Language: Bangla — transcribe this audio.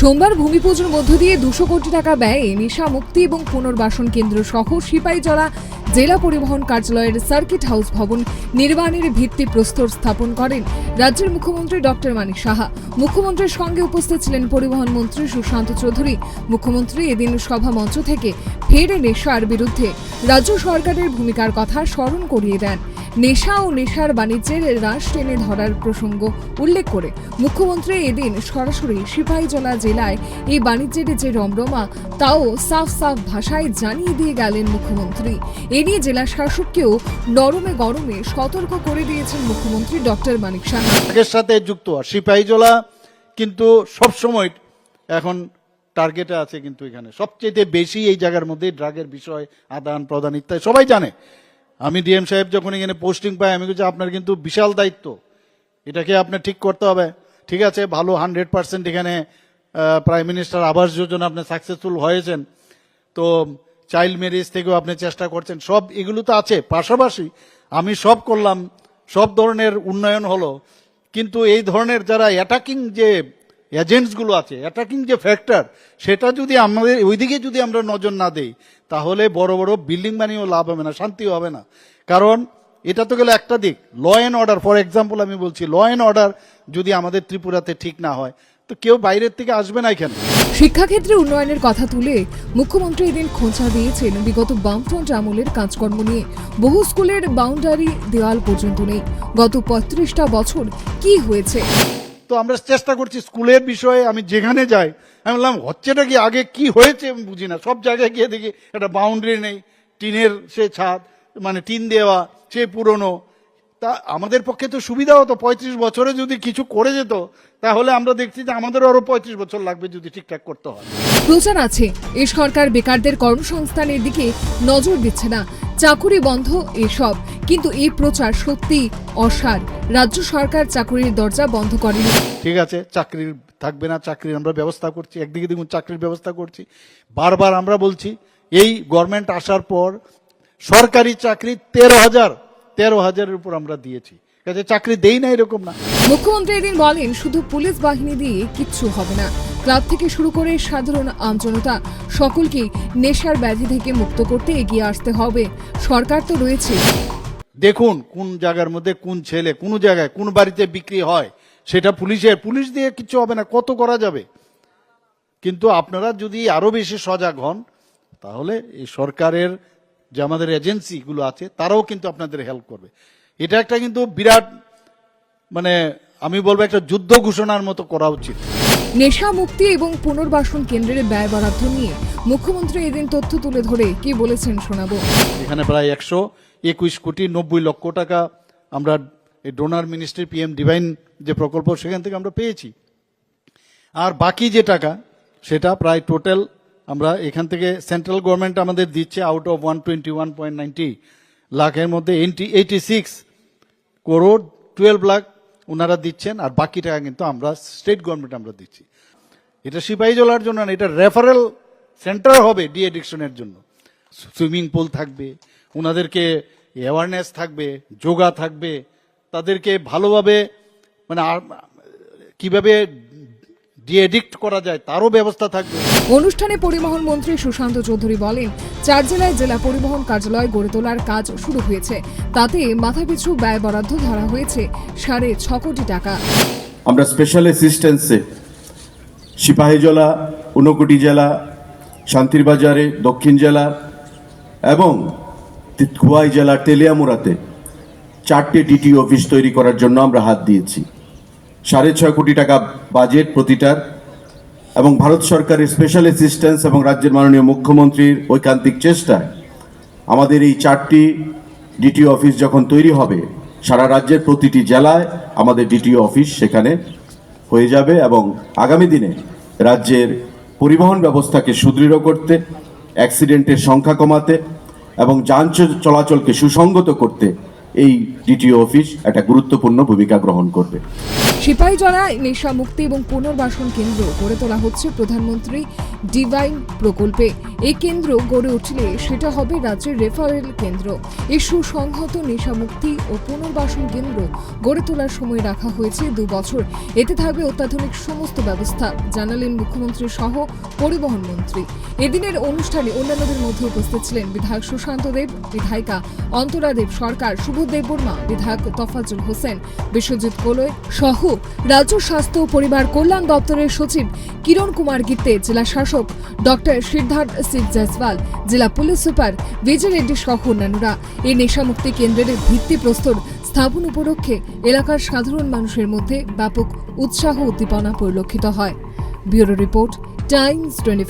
সোমবার ভূমি পুজোর মধ্য দিয়ে দুশো কোটি টাকা ব্যয়ে নেশা মুক্তি এবং পুনর্বাসন কেন্দ্র সহ সিপাহীজলা জেলা পরিবহন কার্যালয়ের সার্কিট হাউস ভবন নির্মাণের ভিত্তি প্রস্তর স্থাপন করেন রাজ্যের মুখ্যমন্ত্রী ডক্টর মানিক সাহা। মুখ্যমন্ত্রীর সঙ্গে উপস্থিত ছিলেন পরিবহন মন্ত্রী সুশান্ত চৌধুরী। মুখ্যমন্ত্রী এদিন সভা মঞ্চ থেকে ফের নেশার বিরুদ্ধে রাজ্য সরকারের ভূমিকার কথা স্মরণ করিয়ে দেন। নেশা ও নেশার বাণিজ্যের হ্রাস টেনে ধরার প্রসঙ্গ উল্লেখ করে মুখ্যমন্ত্রী এদিন সরাসরি সিপাহীজলা জেলায় এই বাণিজ্যের যে রমরমা, তাও সাফ সাফ ভাষায় জানিয়ে দিয়ে গেলেন মুখ্যমন্ত্রী। এ নিয়ে জেলা শাসককেও নরমে গরমে সতর্ক করে দিয়েছেন মুখ্যমন্ত্রী ডক্টর মানিক সাহা। সাথে যুক্ত সিপাহীজলা কিন্তু সব সময় এখন টার্গেটে আছে কিন্তু এখানে। সবচেয়ে বেশি এই জায়গার মধ্যে ড্রাগের বিষয় আদান প্রদান ইত্যাদি সবাই জানে। আমি ডিএম সাহেব যখন এখানে পোস্টিং পাই, আমি বলছি, আপনার কিন্তু বিশাল দায়িত্ব। এটাকে আপনার ঠিক করতে হবে। ঠিক আছে, ভালো হান্ড্রেড পার্সেন্ট এখানে প্রাইম মিনিস্টার আবাস যোজনা আপনি সাকসেসফুল হয়েছেন। তো চাইল্ড ম্যারেজ থেকেও আপনি চেষ্টা করছেন। সব এগুলো তো আছে। পাশাপাশি আমি সব করলাম, সব ধরনের উন্নয়ন হলো। কিন্তু এই ধরনের যারা অ্যাটাকিং যে এজেন্টসগুলো আছে। অ্যাটাকিং যে ফ্যাক্টর সেটা যদি আমাদের, ওইদিকে যদি আমরা নজর না দেই, তাহলে বড় বড় বিল্ডিং বানিয়েও লাভ হবে না, শান্তিও হবে না। কারণ এটা তো গেলে একটা দিক। Law and order for example আমি বলছি ল অ্যান্ড অর্ডার যদি আমাদের ত্রিপুরাতে ঠিক না হয়, তো কেউ বাইরের থেকে আসবে না এখানে। শিক্ষাক্ষেত্রে উন্নয়নের কথা তুলে মুখ্যমন্ত্রী এদিন খোঁচা দিয়েছেন বিগত বামফ্রন্ট আমলের কাজকর্ম নিয়ে। বহু স্কুলের বাউন্ডারি দেওয়াল পর্যন্ত নেই। গত পঁয়ত্রিশটা বছর কি হয়েছে? তো আমরা চেষ্টা করছি স্কুলের বিষয়ে আমি যেখানে যাই, আমি বললাম, হচ্ছেটা কি আগে কি হয়েছে আমি বুঝি না। সব জায়গায় গিয়ে দেখি একটা বাউন্ডারি নেই, টিনের সে ছাদ মানে টিন দেওয়া, সে পুরনো। তা আমাদের পক্ষে তো সুবিধা হতো, পঁয়ত্রিশ বছরে যদি কিছু করে যেত, তাহলে আমরা দেখছি যে আমাদেরও আরও পঁয়ত্রিশ বছর লাগবে যদি ঠিকঠাক করতে হয়। প্রচার আছে। এ সরকার বেকারদের কর্মসংস্থানের দিকে নজর দিচ্ছে না। চাকুরি বন্ধ, এসব। কিন্তু এই প্রচার সত্যি অসার। রাজ্য সরকার চাকরির দরজা বন্ধ করেনি। ঠিক আছে চাকরির থাকবে না চাকরির আমরা ব্যবস্থা করছি। একদিকে দেখুন চাকরির ব্যবস্থা করছি। বারবার আমরা বলছি এই গভর্নমেন্ট আসার পর সরকারি চাকরি তেরো হাজার তেরো হাজারের উপর আমরা দিয়েছি। কাজে চাকরি দেই না এরকম না। মুখ্যমন্ত্রী এদিন বলেন শুধু পুলিশ বাহিনী দিয়ে কিচ্ছু হবে না। ক্লাব থেকে শুরু করে সাধারণ আমজনতা সকলকে নেশার ব্যাধি থেকে মুক্ত করতে এগিয়ে আসতে হবে। সরকার তো রয়েছে। দেখুন কোন জায়গার মধ্যে কোন ছেলে, কোন জায়গায় কোন বাড়িতে বিক্রি হয়, সেটা পুলিশের। পুলিশ দিয়ে কিছু হবে না, কত করা যাবে? কিন্তু আপনারা যদি আরও বেশি সজাগ হন, তাহলে এই সরকারের যে আমাদের এজেন্সিগুলো আছে, তারাও কিন্তু আপনাদের হেল্প করবে। এটা একটা কিন্তু বিরাট মানে আমি বলব একটা যুদ্ধ ঘোষণার মতো করা উচিত। নেশা, মুক্তি এবং পুনর্বাসন কেন্দ্রের ব্যয় বরাদ্দ নিয়ে মুখ্যমন্ত্রী এদিন তথ্য তুলে ধরে কি বলেছেন শোনাবো। এখানে প্রায় একশো একুশ কোটি নব্বই লক্ষ টাকা আমরা এই ডোনার মিনিস্ট্রি পিএম ডিভাইন যে প্রকল্প, সেখান থেকে আমরা পেয়েছি। আর বাকি যে টাকা, সেটা প্রায় টোটাল আমরা এখান থেকে সেন্ট্রাল গভর্নমেন্ট আমাদের দিচ্ছে out of one twenty one point ninety লাখের মধ্যে eighty six crore twelve lakh ওনারা দিচ্ছেন, আর বাকি টাকা কিন্তু আমরা স্টেট গভর্নমেন্ট আমরা দিচ্ছি। এটা সিপাহী জলার জন্য না, এটা রেফারেল সেন্টার হবে ডি এডিকশনের জন্য। সুইমিং পুল থাকবে ওনাদেরকে অ্যাওয়ারনেস থাকবে, যোগা থাকবে, তাদেরকে ভালোভাবে মানে কীভাবে ডি এডিক্ট করা যায় তারও ব্যবস্থা থাকবে। অনুষ্ঠানে পরিবহন মন্ত্রী সুশান্ত চৌধুরী বলেন চার জেলায় জেলা পরিবহন কার্যালয় গড়ে তোলার কাজ শুরু হয়েছে। তাতে মাথাপিছু ব্যয় বরাদ্দ ধরা হয়েছে সাড়ে ছ কোটি টাকা। আমরা স্পেশাল অ্যাসিস্ট্যান্সে সিপাহীজলা ঊনকোটি জেলা শান্তির বাজারে দক্ষিণ জেলা এবং তি- খোয়াই জেলার তেলিয়ামুড়াতে চারটে ডিটি অফিস তৈরি করার জন্য আমরা হাত দিয়েছি। সাড়ে ছয় কোটি টাকা বাজেট প্রতিটার এবং ভারত সরকারের স্পেশাল অ্যাসিস্ট্যান্স এবং রাজ্যের মাননীয় মুখ্যমন্ত্রীর ঐকান্তিক চেষ্টায় আমাদের এই চারটি ডিটিও অফিস যখন তৈরি হবে, সারা রাজ্যের প্রতিটি জেলায় আমাদের ডিটিও অফিস সেখানে হয়ে যাবে এবং আগামী দিনে রাজ্যের পরিবহন ব্যবস্থাকে সুদৃঢ় করতে অ্যাক্সিডেন্টের সংখ্যা কমাতে এবং যান চলাচলকে সুসংগত করতে এই ডিটিও অফিস একটা গুরুত্বপূর্ণ ভূমিকা গ্রহণ করবে। সিপাহীজলায় নেশা মুক্তি এবং পুনর্বাসন কেন্দ্র গড়ে তোলা হচ্ছে প্রধানমন্ত্রী ডিভাইন প্রকল্পে। এই কেন্দ্র গড়ে উঠলে সেটা হবে রাজ্যের রেফারেল কেন্দ্র। এই সুসংহত নেশা মুক্তি ও পুনর্বাসন কেন্দ্র গড়ে তোলার সময় রাখা হয়েছে দু বছর। এতে থাকবে অত্যাধুনিক সমস্ত ব্যবস্থা, জানালেন মুখ্যমন্ত্রী সহ পরিবহন মন্ত্রী। এদিনের অনুষ্ঠানে অন্যান্যদের মধ্যে উপস্থিত ছিলেন বিধায়ক সুশান্ত দেব, বিধায়িকা অন্তরা দেব সরকার, শুভদেব বর্মা, বিধায়ক তফাজুল হোসেন, বিশ্বজিৎ কোলয় সহ রাজ্য স্বাস্থ্য ও পরিবার কল্যাণ দপ্তরের সচিব কিরণ কুমার গিত্তে জেলা শাসক ডক্টর সিদ্ধার্থ সিং জয়সওয়াল, জেলা পুলিশ সুপার বিজয় রেড্ডি সহ অন্যান্যরা। এই নেশামুক্তি কেন্দ্রের ভিত্তিপ্রস্তর স্থাপন উপলক্ষে এলাকার সাধারণ মানুষের মধ্যে ব্যাপক উৎসাহ উদ্দীপনা পরিলক্ষিত হয়। Bureau report Times twenty